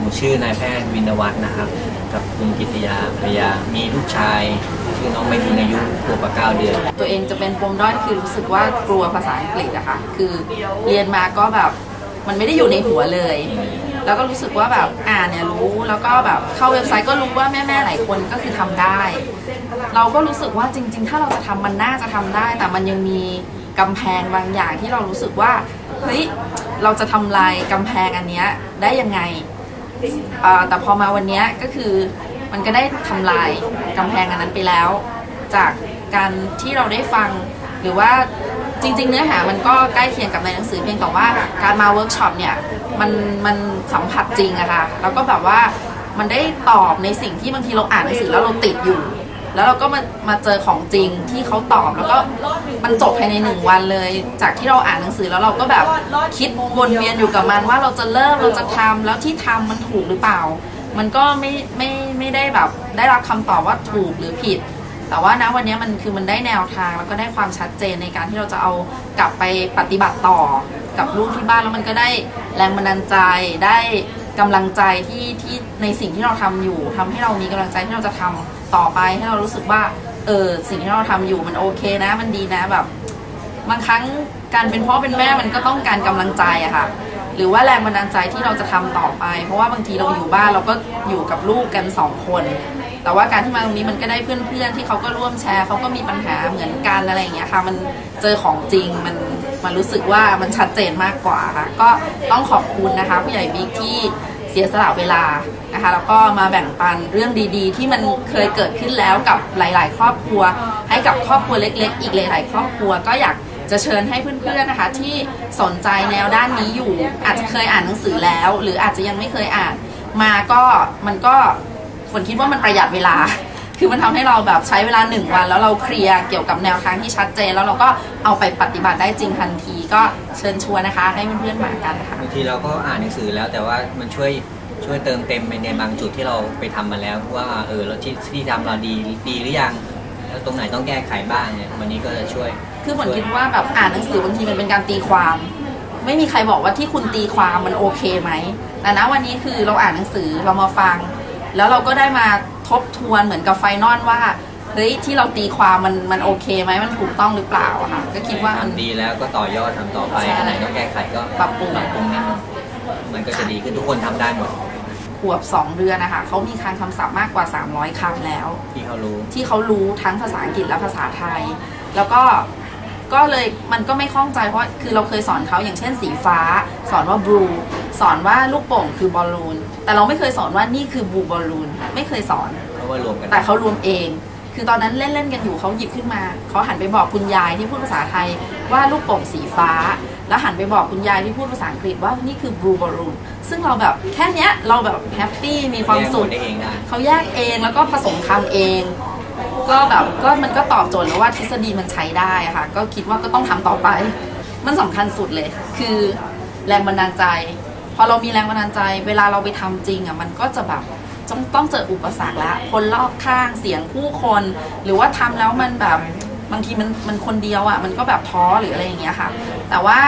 ผมชื่อนายแพทย์วินวัฒน์นะครับ กับคุณกิติยาภรรยา มีลูกชาย ชื่อน้องไมทินอายุขวบกับเก้าเดือน ตัวเองจะเป็นปมด้อยคือรู้สึกว่ากลัวภาษาอังกฤษอะค่ะ คือเรียนมาก็แบบมันไม่ได้อยู่ในหัวเลย แล้วก็รู้สึกว่าแบบอ่านเนี่ยรู้ แล้วก็แบบเข้าเว็บไซต์ก็รู้ว่าแม่ๆหลายคนก็คือทำได้ เราก็รู้สึกว่าจริง ๆ ถ้าเราจะทำมันน่าจะทำได้ แต่มันยังมีกำแพงบางอย่างที่เรารู้สึกว่าเฮ้ยเราจะทำลายกำแพงอันเนี้ยได้ยังไง แต่พอมาวันนี้ก็คือมันก็ได้ทำลายกำแพงอันนั้นไปแล้ว จากการที่เราได้ฟังหรือว่าจริง ๆ เนื้อหามันก็ใกล้เคียงกับในหนังสือเพียงแต่ว่าการมาเวิร์กช็อปเนี่ยมันมันสัมผัสจริงอะค่ะแล้วก็แบบว่ามันได้ตอบในสิ่งที่บางทีเราอ่านหนังสือแล้วเราติดอยู่ แล้วเราก็มามาเจอของจริงที่เขาตอบแล้วก็มันจบภายในหนึ่งวันเลย จากที่เราอ่านหนังสือแล้วเราก็แบบคิดวนเวียนอยู่กับมันว่าเราจะเริ่มเราจะทำแล้วที่ทำมันถูกหรือเปล่า มันก็ไม่ไม่ไม่ได้แบบได้รับคำตอบว่าถูกหรือผิด แต่ว่านะวันนี้มันคือมันได้แนวทางแล้วก็ได้ความชัดเจนในการที่เราจะเอากลับไปปฏิบัติต่อกับลูกที่บ้านแล้วมันก็ได้แรงบันดาลใจได้กำลังใจที่ที่ในสิ่งที่เราทำอยู่ทำให้เรามีกำลังใจที่เราจะทำ ต่อไปให้เรารู้สึกว่าเออสิ่งที่เราทำอยู่มันโอเคนะ มันดีนะแบบบางครั้งการเป็นพ่อเป็นแม่มันก็ต้องการกำลังใจอะค่ะ หรือว่าแรงบันดาลใจที่เราจะทำต่อไป เพราะว่าบางทีเราอยู่บ้านเราก็อยู่กับลูกกันสองคน แต่ว่าการที่มาตรงนี้มันก็ได้เพื่อนๆที่เขาก็ร่วมแชร์เขาก็มีปัญหาเหมือนกันอะไรอย่างเงี้ยค่ะ มันเจอของจริงมันมันรู้สึกว่ามันชัดเจนมากกว่าค่ะก็ต้องขอบคุณนะคะผู้ใหญ่บิ๊กที่ เสียสละเวลานะคะแล้วก็มาแบ่งปันเรื่องดีๆ ที่มันเคยเกิดขึ้นแล้วกับหลาย ๆ ครอบครัว ให้กับครอบครัวเล็ก ๆ อีกหลาย ๆ ครอบครัวก็อยากจะเชิญให้เพื่อนๆนะคะ ที่สนใจแนวด้านนี้อยู่ อาจจะเคยอ่านหนังสือแล้ว หรืออาจจะยังไม่เคยอ่าน มาก็มันก็ฝนคิดว่ามันประหยัดเวลา คือมันทำให้เราแบบใช้เวลาหนึ่งวัน แล้วเราเคลียร์เกี่ยวกับแนวทางที่ชัดเจน แล้วเราก็เอาไปปฏิบัติได้จริงทันที ก็เชิญชวนนะคะ ให้เพื่อนๆมากันค่ะบางทีเราก็อ่านหนังสือแล้วแต่ว่ามันช่วยช่วยเติมเต็มไปในบางจุดที่เราไปทำมาแล้ว ว่าเออเราที่ที่ทำเราดีดีหรือยังแล้วตรงไหนต้องแก้ไขบ้างเนี่ยวันนี้ก็จะช่วย คือฝนคิดว่าแบบอ่านหนังสือบางทีมันเป็นการตีความ ไม่มีใครบอกว่าที่คุณตีความมันโอเคไหมแต่นะวันนี้คือเราอ่านหนังสือเรามาฟัง แล้วเราก็ได้มา ทบทวนเหมือนกับไฟนอลว่าเฮ้ยที่เราตีความมันมันโอเคไหมมันถูกต้องหรือเปล่าอะค่ะก็คิดว่ามัน ทำดีแล้วก็ต่อยอดทำต่อไปใช่อันไหนต้องแก้ไขก็ปรับปรุงปรับปรุงนิดนึงมันก็จะดีขึ้นทุกคนทำได้หมดขวบ 2 เดือนนะคะเขามีคลังคำศัพท์มากกว่า 300คำแล้ว ที่เขารู้ ที่เขารู้ทั้งภาษาอังกฤษและภาษาไทย แล้วก็ ก็เลยมันก็ไม่คล่องใจเพราะคือเราเคยสอนเขาอย่างเช่นสีฟ้า สอนว่าบลูสอนว่าลูกโป่งคือบอลลูนแต่เราไม่เคยสอนว่านี่คือบลูบอลลูนไม่เคยสอน เพราะว่ารวมกันแต่เขารวมเอง คือตอนนั้นเล่นๆกันอยู่เขาหยิบขึ้นมาเขาหันไปบอกคุณยายที่พูดภาษาไทยว่าลูกโป่งสีฟ้า แล้วหันไปบอกคุณยายที่พูดภาษาอังกฤษว่านี่คือบลูบอลลูนซึ่งเราแบบแค่เนี้ยเราแบบแฮปปี้มีความสุขแยกหมดได้เองได้เขาแยกเองแล้วก็ผสมคำเอง ก็แบบก็มันก็ตอบโจทย์แล้วว่าทฤษฎีมันใช้ได้ค่ะ ก็คิดว่าก็ต้องทำต่อไป มันสำคัญสุดเลย คือแรงบันดาลใจ พอเรามีแรงบันดาลใจ เวลาเราไปทำจริงอะมันก็จะแบบต้องต้องเจออุปสรรคละคนรอบข้างเสียงผู้คน หรือว่าทำแล้วมันแบบ บางทีมันมันคนเดียวอะมันก็แบบท้อหรืออะไรอย่างเงี้ยค่ะ แต่ว่า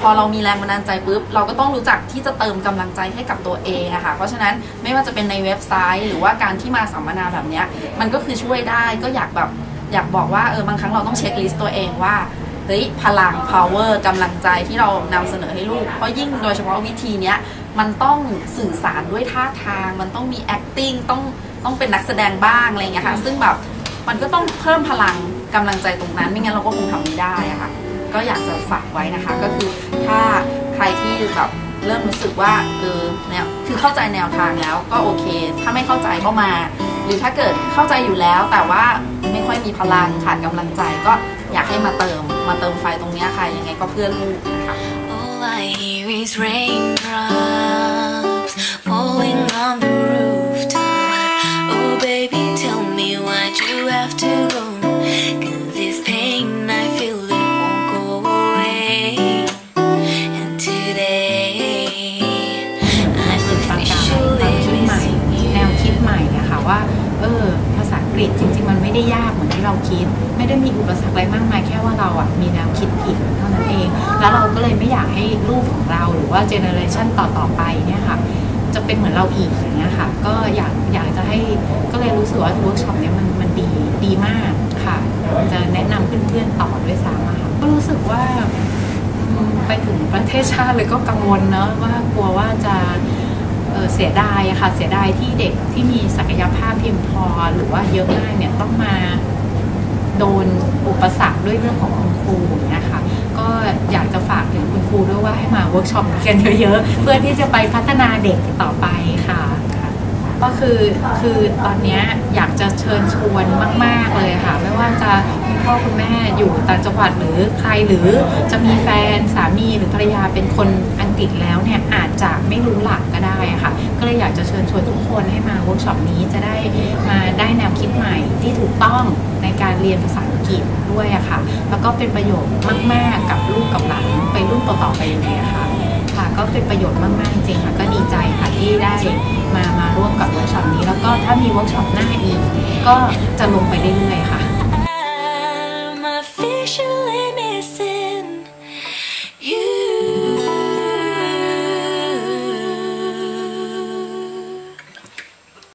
พอเรามีแรงบันดาลใจปุ๊บเราก็ต้องรู้จักที่จะเติมกำลังใจให้กับตัวเองอะค่ะเพราะฉะนั้นไม่ว่าจะเป็นในเว็บไซต์ หรือว่าการที่มาสัมมนาแบบเนี้ยมันก็คือช่วยได้ก็อยากแบบอยากบอกว่าเออบางครั้งเราต้องเช็คลิสต์ตัวเองว่าเฮ้ยพลัง power กำลังใจที่เรานำเสนอให้ลูก เพราะยิ่งโดยเฉพาะวิธีเนี้ยมันต้องสื่อสารด้วยท่าทาง มันต้องมี acting ต้องต้องเป็นนักแสดงบ้างอะไรเงี้ยค่ะ ซึ่งแบบมันก็ต้องเพิ่มพลัง กำลังใจตรงนั้น ไม่งั้นเราก็คงทำไม่ได้อะค่ะ ก็อยากจะฝากไว้นะคะ ก็คือถ้าใครที่แบบเริ่มรู้สึกว่าเออแนวคือเข้าใจแนวทางแล้วก็โอเค ถ้าไม่เข้าใจก็มา หรือถ้าเกิดเข้าใจอยู่แล้ว แต่ว่าไม่ค่อยมีพลังขาดกำลังใจ ก็อยากให้มาเติมมาเติมไฟตรงนี้ค่ะยังไงก็เพื่อลูกนะคะ All I hear is raindrops falling on the ม่อะค่ะว่าเออภาษาอังกฤษจริง ๆ มันไม่ได้ยากเหมือนที่เราคิด ไม่ได้มีอุปสรรคอะไรมากมายแค่ว่าเราอะมีแนวคิดผิดเท่านั้นเอง แล้วเราก็เลยไม่อยากให้ลูกของเราหรือว่าเจเนอเรชันต่อๆไปเนี่ยค่ะจะเป็นเหมือนเราอีกอย่างเงี้ยค่ะ ก็อยากอยากจะให้ก็เลยรู้สึกว่าเวิร์กช็อปเนี้ยมันมันดีดีมากค่ะ จะแนะนำเพื่อนๆต่อด้วยซ้ำอะค่ะก็รู้สึกว่าไปถึงประเทศชาติเลยก็กังวลเนอะว่ากลัวว่าจะ เเสียดายค่ะเสียดายที่เด็กที่มีศักยภาพเพียงพอหรือว่าเยอะมากเนี่ยต้องมาโดนอุปสรรคด้วยเรื่องของคุณครูอย่างเงี้ยค่ะก็อยากจะฝากถึงคุณครูด้วยว่าให้มาเวิร์กช็อปกันเยอะๆ เพื่อที่จะไปพัฒนาเด็กต่อไป ก็คือคือตอนนี้อยากจะเชิญชวนมาก ๆเลยค่ะ ไม่ว่าจะคุณพ่อคุณแม่อยู่ต่างจังหวัดหรือใครหรือจะมีแฟนสามีหรือภรรยาเป็นคนอังกฤษแล้วเนี่ยอาจจะไม่รู้หลักก็ได้ค่ะ ก็เลยอยากจะเชิญชวนทุกคนให้มาเวิร์กช็อปนี้จะได้มาได้แนวคิดใหม่ที่ถูกต้องในการเรียนภาษาอังกฤษด้วยอะค่ะ แล้วก็เป็นประโยชน์มาก ๆ กับลูกกับหลานไปรุ่นต่อๆไปเลยค่ะ ค่ะก็เป็นประโยชน์มากๆจริงๆค่ะก็ดีใจค่ะที่ได้มามาร่วมกับเวิร์กช็อปนี้ แล้วก็ถ้ามีเวิร์กช็อปหน้าอีกก็จะลงไปเรื่อยๆค่ะ